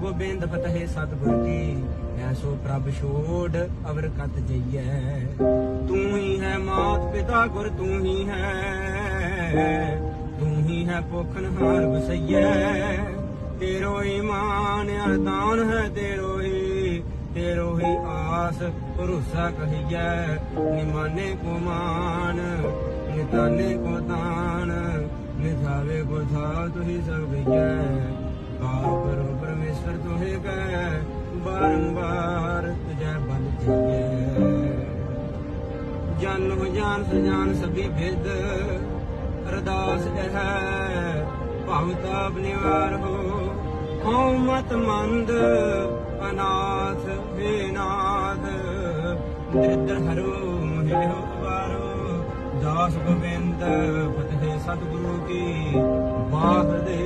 ਗੋਬਿੰਦ ਫਤਿਹ ਸਤਿਗੁਰ ਕੀ ਐਸੋ ਪ੍ਰਭ ਛੋੜ ਅਵਰ ਕਤ ਜਈਐ। ਤੂੰ ਹੀ ਹੈ ਮਾਤ ਪਿਤਾ ਗੁਰ, ਤੂੰ ਹੀ ਹੈ, ਤੂੰ ਹੀ ਹੈ ਪੋਖਨਹਾਰ ਵਸਈਐ। ਤੇਰੋ ਈਮਾਨ ਅਰਦਾਨ ਹੈ, ਤੇਰੋ ਹੀ ਤੇਰੋ ਹੀ ਆਸ ਭਰੋਸਾ ਕਹੀਐ। ਨਿਮਾਨੇ ਕੋ ਮਾਨ, ਨਿਤਾਨੇ ਕੋ ਤਾਨ ਨਿਧਾਵੇ ਕੋ ਥਾ ਤੁਹੀ ਸਭ ਗਈਐ ਜਨ ਹੋ ਜਾਨ ਸਜਾਨ ਸਭੀ ਭੇਦ ਅਰਦਾਸ ਹੈ ਭਵ ਤਾਪ ਨਿਵਾਰ ਹੋ। ਹਉ ਮਤ ਮੰਦ, ਅਨਾਥ ਹੈ ਨਾਥ ਦਰਿਦਰ ਹਰੋ ਮਹਿ ਹੋ ਵਾਰੋ ਦਾਸ ਗੋਬਿੰਦ, ਫਤਿਹ ਸਤਿਗੁਰੂ ਕੀ। ਬਾਹ ਦੇ